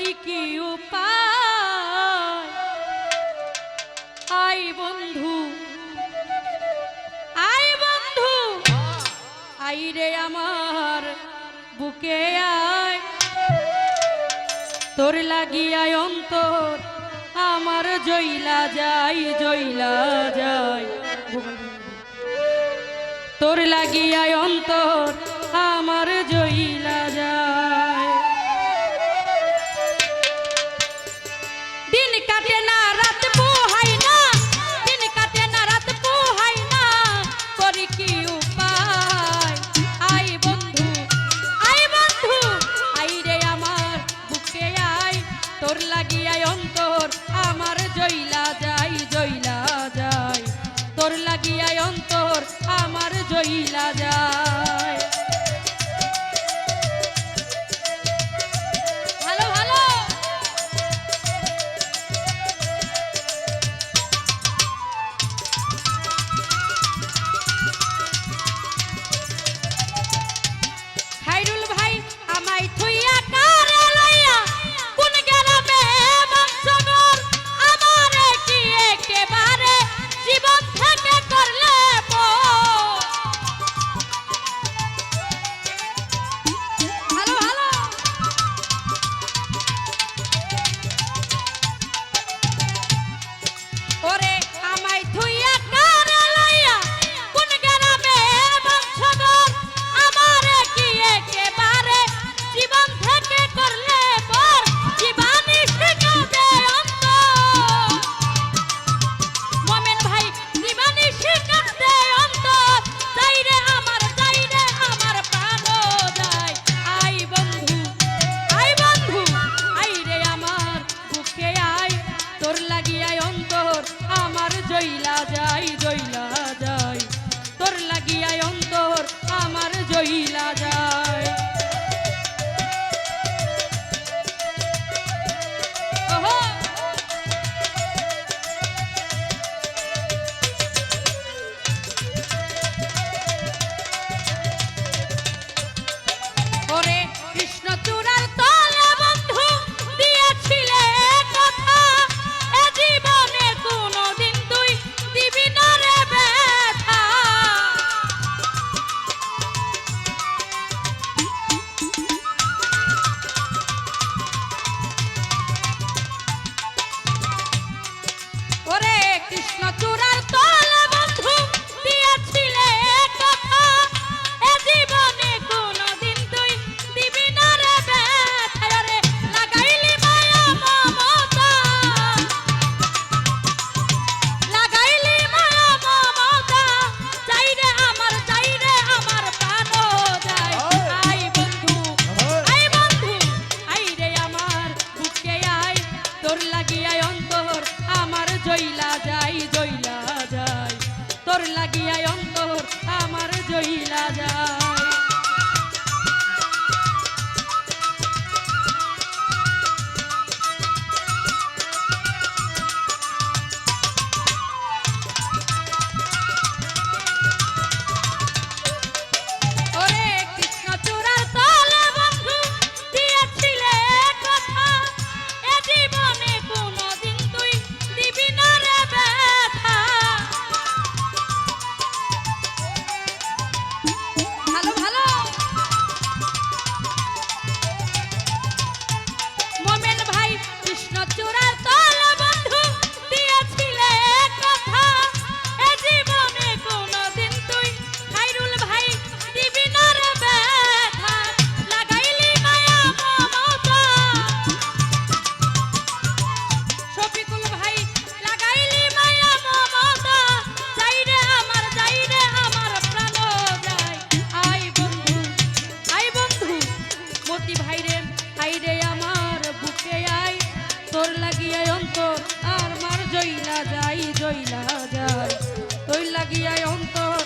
করি কি উপায়? আই বন্ধু আই বন্ধু আই রে আমার বুকে আয়। তোর লাগিয়ায় অন্তর আমার জইলা যাই জইলা যাই। তোর লাগিয়ায় অন্তর আমার জইলা যাই। 啊 জইলা যাই জইলা যাই। তৈলা গিয়ায় অন্তর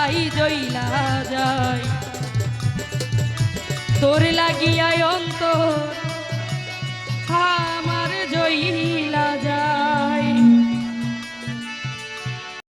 যাই জইলা যাই। তোর লাগিয়ায় অন্ত আমার জইলা যায়